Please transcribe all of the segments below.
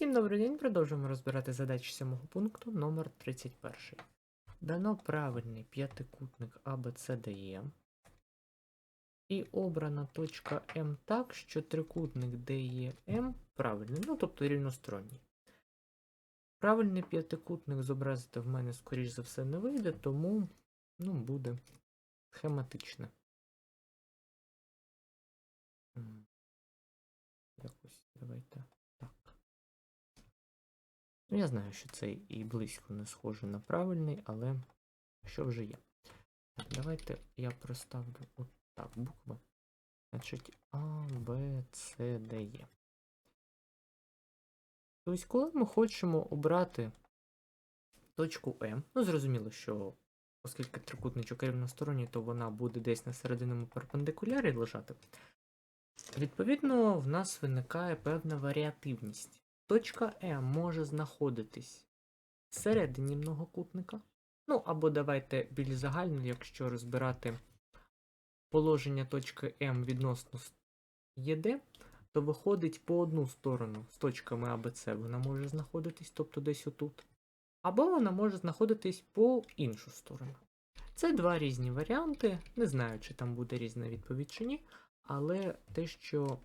Всім добрий день, продовжуємо розбирати задачі сьомого пункту номер 31. Дано правильний п'ятикутник ABCDE і обрана точка М так, що трикутник DEM правильний, ну тобто рівносторонній. Правильний п'ятикутник зобразити в мене, скоріш за все, не вийде, тому ну, буде схематичне. Якось давайте. Ну, я знаю, що це і близько не схоже на правильний, але що вже є. Так, давайте я проставлю отак букви. Значить, А, Б, С, Д, Е. Тобто, коли ми хочемо обрати точку М, ну зрозуміло, що оскільки трикутничок рівносторонній, то вона буде десь на серединному перпендикулярі лежати. Відповідно, в нас виникає певна варіативність. Точка М може знаходитись всередині многокутника. Ну, або давайте більш загально, якщо розбирати положення точки М відносно ЄД, то виходить по одну сторону з точками А, Б, С вона може знаходитись, тобто десь отут. Або вона може знаходитись по іншу сторону. Це два різні варіанти. Не знаю, чи там буде різна відповідь чи ні, але те, що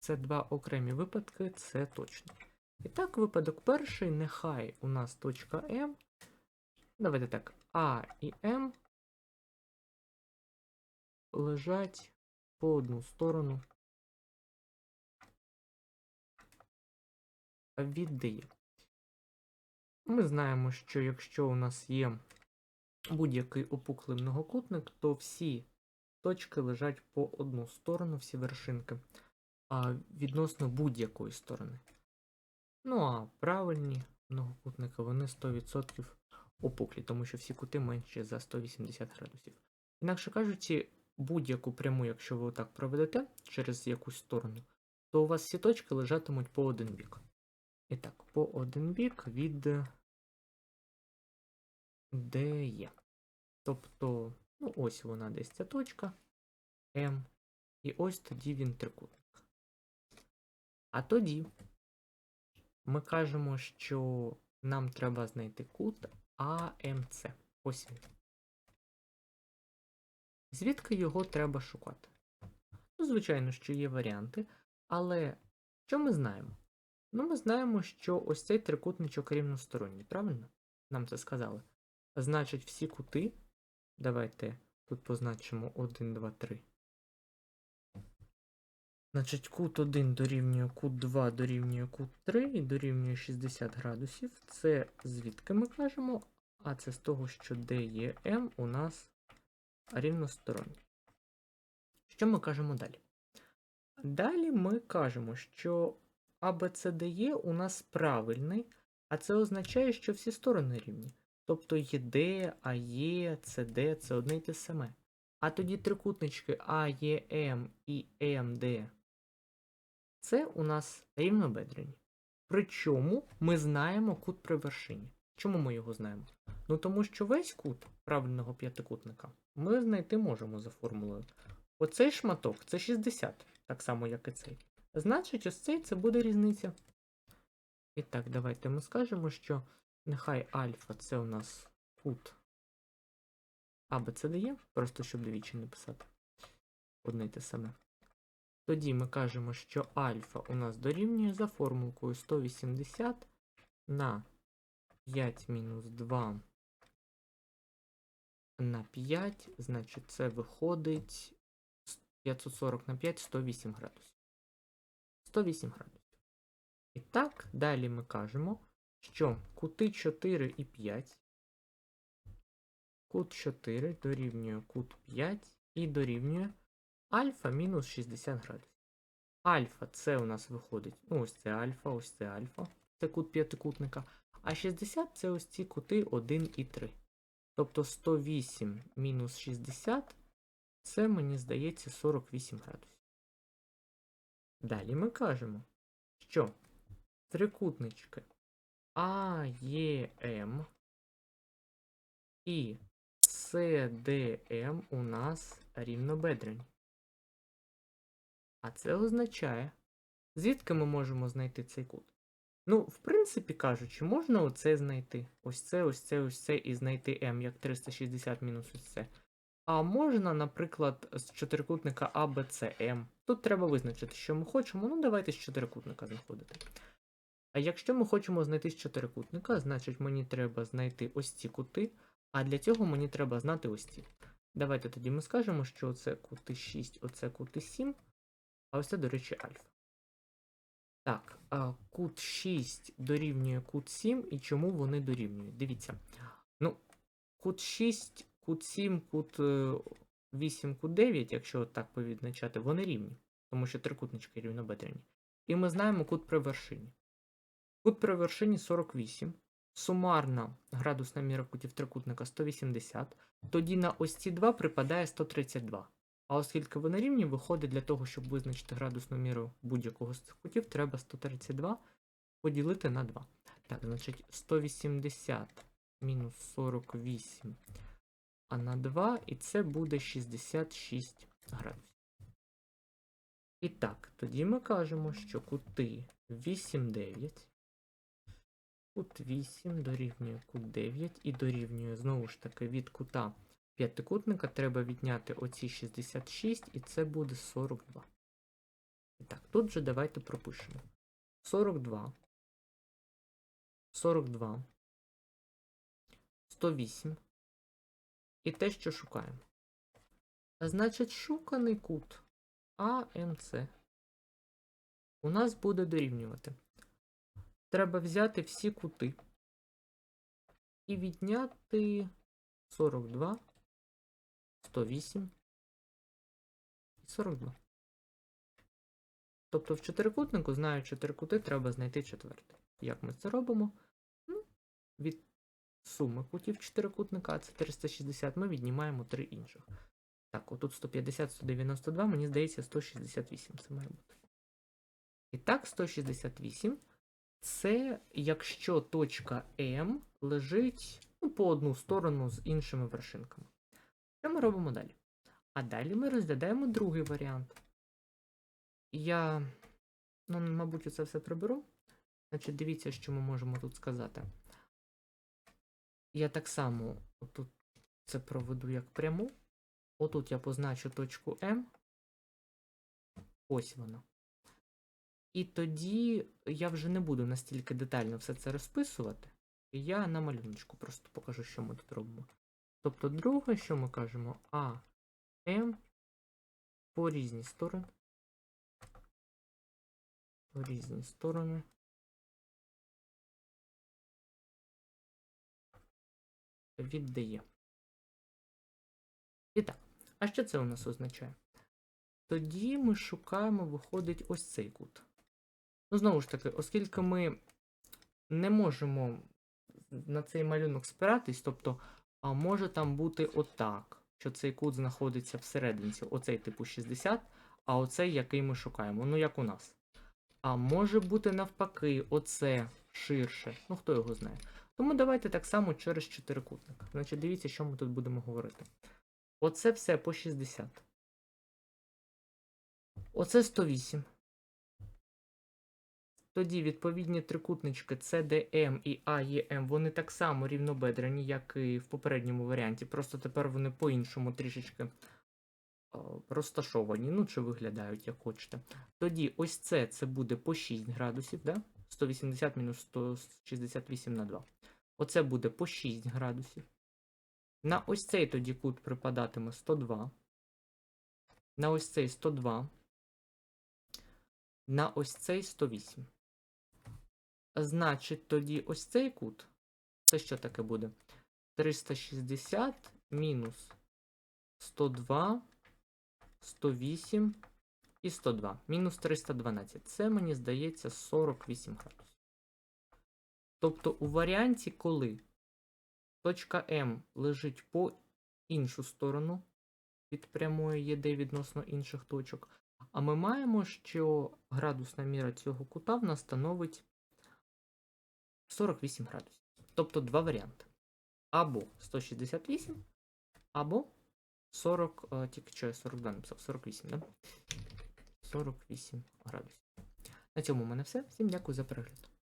це два окремі випадки, це точно. І так, випадок перший, нехай у нас точка М. Давайте так, А і М лежать по одну сторону від ДЕ. Ми знаємо, що якщо у нас є будь-який опуклий многокутник, то всі точки лежать по одну сторону, всі вершинки, а відносно будь-якої сторони. Ну а правильні многокутники, вони 100% опуклі, тому що всі кути менші за 180 градусів. Інакше кажучи, будь-яку пряму, якщо ви отак проведете через якусь сторону, то у вас всі точки лежатимуть по один бік. І так, по один бік від де є. Тобто, ну ось вона десь ця точка М. І ось тоді він трикутник. А тоді ми кажемо, що нам треба знайти кут АМЦ. Ось він. Звідки його треба шукати? Ну, звичайно, що є варіанти, але що ми знаємо? Ну, ми знаємо, що ось цей трикутничок рівносторонній, правильно? Нам це сказали. Значить, всі кути. Давайте тут позначимо 1, 2, 3. Значить, кут 1 дорівнює кут 2 дорівнює кут 3 і дорівнює 60 градусів. Це звідки ми кажемо? А це з того, що DEM у нас рівносторонній. Що ми кажемо далі? Далі ми кажемо, що ABCDE у нас правильний, а це означає, що всі сторони рівні. Тобто ЄД, АЕ, СД це одне й те саме. А тоді трикутнички АЕМ і ЕМД це у нас рівнобедрені. Причому ми знаємо кут при вершині. Чому ми його знаємо? Ну тому що весь кут правильного п'ятикутника ми знайти можемо за формулою. Оцей шматок це 60, так само, як і цей. Значить, ось цей це буде різниця. І так, давайте ми скажемо, що нехай альфа це у нас кут ABCDE, просто щоб двічі не писати. Одне й те саме. Тоді ми кажемо, що альфа у нас дорівнює за формулкою 180 на 5 мінус 2 на 5, значить це виходить 540 на 5 108 градусів. 108 градусів. І так, далі ми кажемо, що кути 4 і 5, кут 4 дорівнює кут 5 і дорівнює альфа мінус 60 градусів. Альфа це у нас виходить, ну ось це альфа, ось це альфа, це кут п'ятикутника, а 60 це ось ці кути 1 і 3. Тобто 108 мінус 60 це, мені здається, 48 градусів. Далі ми кажемо, що трикутнички АЕМ і СДМ у нас рівнобедрені. А це означає, звідки ми можемо знайти цей кут? Ну, в принципі кажучи, можна оце знайти. Ось це, ось це, ось це і знайти m як 360 мінус ось це. А можна, наприклад, з чотирикутника ABCM. Тут треба визначити, що ми хочемо. Ну, давайте з чотирикутника знаходити. А якщо ми хочемо знайти з чотирикутника, значить мені треба знайти ось ці кути, а для цього мені треба знати ось ці. Давайте тоді ми скажемо, що оце кути 6, оце кути 7, а ось це, до речі, альфа. Так, кут 6 дорівнює кут 7, і чому вони дорівнюють? Дивіться. Ну, кут 6, кут 7, кут е, 8, кут 9, якщо так повідзначати, вони рівні, тому що трикутнички рівнобедрені. І ми знаємо кут при вершині. Кут при вершині 48. Сумарна градусна міра кутів трикутника 180. Тоді на ось ці два припадає 132. А оскільки вони рівні, виходить для того, щоб визначити градусну міру будь-якого з цих кутів, треба 132 поділити на 2. Так, значить 180 мінус 48 а на 2, і це буде 66 градусів. І так, тоді ми кажемо, що кути 8, 9. Кут 8 дорівнює кут 9 і дорівнює знову ж таки від кута п'ятикутника треба відняти оці 66, і це буде 42. І так, тут же давайте пропишемо. 42. 42. 108. І те, що шукаємо. А значить, шуканий кут АМЦ у нас буде дорівнювати. Треба взяти всі кути і відняти 42, 108 і 42. Тобто в чотирикутнику, знаю чотири кути, треба знайти четвертий. Як ми це робимо? Ну, від суми кутів чотирикутника, це 360, ми віднімаємо три інших. Так, отут 150, 192, мені здається, 168 це має бути. І так, 168 це якщо точка М лежить ну, по одну сторону з іншими вершинками. Що ми робимо далі? А далі ми розглядаємо другий варіант. Я, ну, мабуть, це все приберу. Значить, дивіться, що ми можемо тут сказати. Я так само тут це проведу як пряму. Отут я позначу точку М. Ось вона. І тоді я вже не буду настільки детально все це розписувати. Я на малюночку просто покажу, що ми тут робимо. Тобто, друге, що ми кажемо, А, М по різні сторони. По різні сторони. Віддає. І так, а що це у нас означає? Тоді ми шукаємо, виходить, ось цей кут. Ну, знову ж таки, оскільки ми не можемо на цей малюнок спиратись, тобто, а може там бути отак, що цей кут знаходиться всерединці, оцей типу 60, а оцей, який ми шукаємо. Ну, як у нас. А може бути навпаки, оце ширше. Ну, хто його знає. Тому давайте так само через чотирикутник. Значить, дивіться, що ми тут будемо говорити. Оце все по 60. Оце 108. Тоді відповідні трикутнички CDM і AEM, вони так само рівнобедрені, як і в попередньому варіанті. Просто тепер вони по-іншому трішечки розташовані, ну чи виглядають, як хочете. Тоді ось це це буде по 6 градусів, да? 180 мінус 168 на 2. Оце буде по 6 градусів. На ось цей тоді кут припадатиме 102. На ось цей 102. На ось цей 108. Значить, тоді ось цей кут. Це що таке буде? 360 мінус 102, 108 і 102. Мінус 312. Це, мені здається, 48 градусів. Тобто у варіанті, коли точка М лежить по іншу сторону від прямої ЄД відносно інших точок, а ми маємо, що градусна міра цього кута в нас становить 48 градусів. Тобто два варіанти. Або 168, або 40, тільки що я 42 написав, 48, да? 48 градусів. На цьому в мене все. Всім дякую за перегляд.